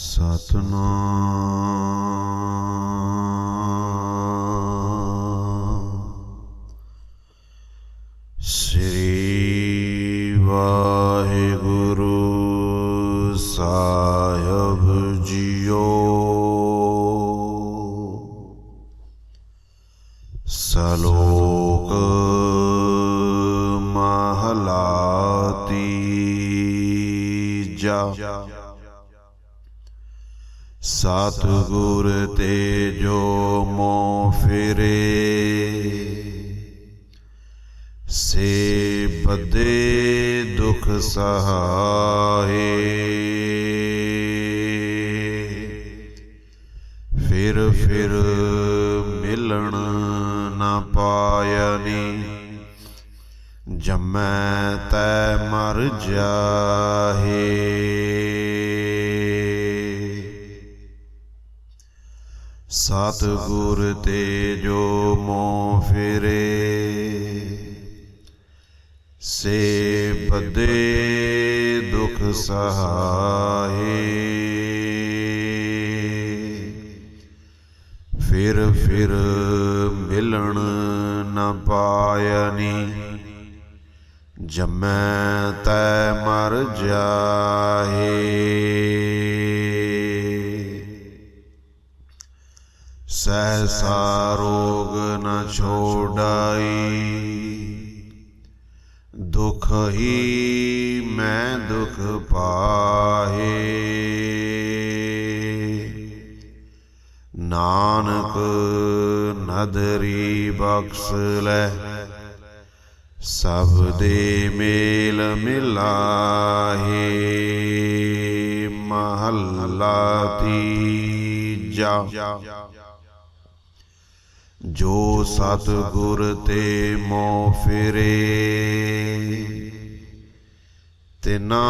ਸਤਨਾਮ। ਸ੍ਰੀ ਵਾਹਿਗੁਰੂ ਸਾਹਿਬ ਜੀਓ। ਸਲੋਕ ਮਹਲਾ ਤੀਜਾ। ਸਤਿਗੁਰ ਤੇ ਜੋ ਮੋ ਫਿਰੇ ਸੇ ਬਦੇ ਦੁਖ ਸਹਾਏ। ਫਿਰ ਫਿਰ ਮਿਲਣ ਨਾ ਪਾਇਨੀ ਜਮੈ ਤੈ ਮਰ ਜਾਹੇ। ਸਤਿਗੁਰ ਤੇ ਜੋ ਮੋ ਫਿਰੇ ਸੇ ਬਦੇ ਦੁਖ ਸਹਾਏ। ਫਿਰ ਫਿਰ ਮਿਲਣ ਨ ਪਾਇਨੀ ਜਮੈ ਤੈ ਮਰ ਜਾਹੇ। ਸਹਸਾ ਰੋਗ ਨ ਛੋੜਾਈ। ਦੁਖ ਹੀ ਮੈਂ ਦੁਖ ਪਾਹੇ। ਨਾਨਕ ਨਦਰੀ ਬਖਸ਼ ਲੈ, ਸਭ ਦੇ ਮੇਲ ਮਿਲਾਹੇ। ਮਹੱਲਾ ਤੀਜਾ। ਜੋ ਸਤਿਗੁਰ ਤੇ ਮੋ ਫਿਰੇ, ਤਿਨਾ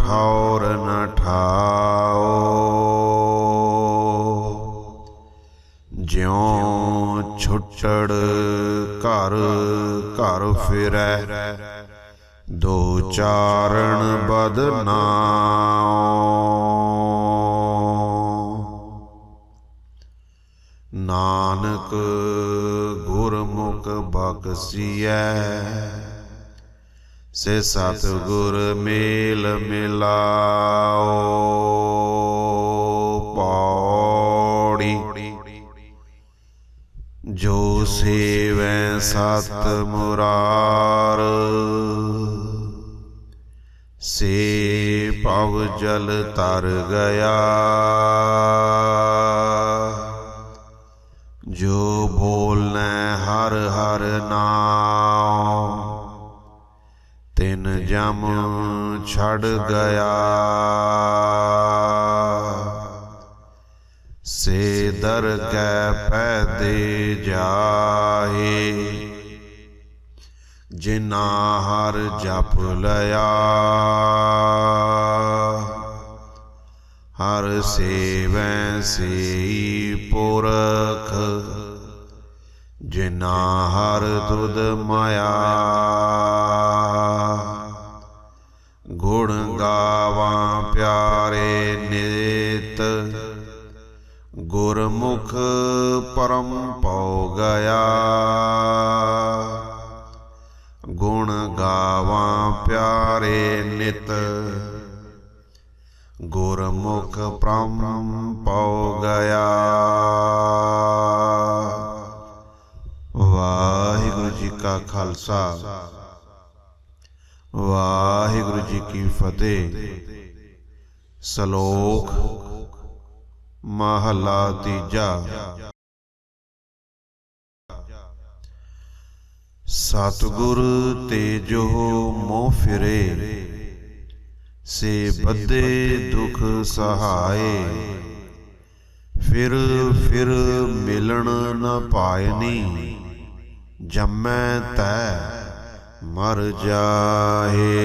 ਠੌਰ ਨ ਠਾਓ। ਜਿਉ ਛੁੱਟੜ ਘਰ ਘਰ ਫਿਰੈ, ਦੋ ਚਾਰਣ ਬਦਨਾਮ ਨਾਨਕ ਗੁਰਮੁਖ ਬਖਸੀਐ ਸੇ ਸਤਿਗੁਰ ਮੇਲ ਮਿਲਾਓ, ਪੌੜੀ ਜੋ ਸੇਵੈ ਸਤ ਮੁਰਾਰ। ਸੇ ਪਵ ਜਲ ਤਰ ਗਿਆ। ਜੋ ਬੋਲੈ ਹਰ ਹਰ ਨਾਮ, ਤਿਨ ਜਮ ਛੜ ਗਿਆ। ਸੇ ਦਰ ਦਰਗਹਿ ਪੈਦੇ ਜਾਹੇ ਜਿਨਾ ਹਰ ਜਪ ਲਿਆ। ਹਰ ਸੇਵੈ ਸੇਈ ਪੁਰਖ ਜਿਨਾ ਹਰ ਦੁਧ ਮਾਇਆ। ਗੁਣ ਗਾਵਾਂ ਪਿਆਰੇ ਨਿਤ, ਗੁਰਮੁਖ ਪਰਮ ਪਉ ਗਿਆ। ਗੁਣ ਗਾਵਾਂ ਪਿਆਰੇ ਨਿਤ ਮੁਖ ਪਰਮ ਪਉ ਗਿਆ। ਵਾਹਿਗੁਰੂ ਜੀ ਕਾ ਖਾਲਸਾ। ਵਾਹਿਗੁਰੂ ਜੀ ਕੀ ਫਤਿਹ। ਸ਼ਲੋਕ ਮਹਲਾ ਤੀਜਾ। ਸਤਿਗੁਰ ਤੇ ਜੋ ਮੋਹ ਫਿਰੇ। ਸੇ ਬੱਦੇ ਦੁਖ ਸਹਾਏ। ਫਿਰ ਫਿਰ ਮਿਲਣ ਨ ਪਾਇਨੀ ਜਮੈ ਤੈ ਮਰ ਜਾਹੇ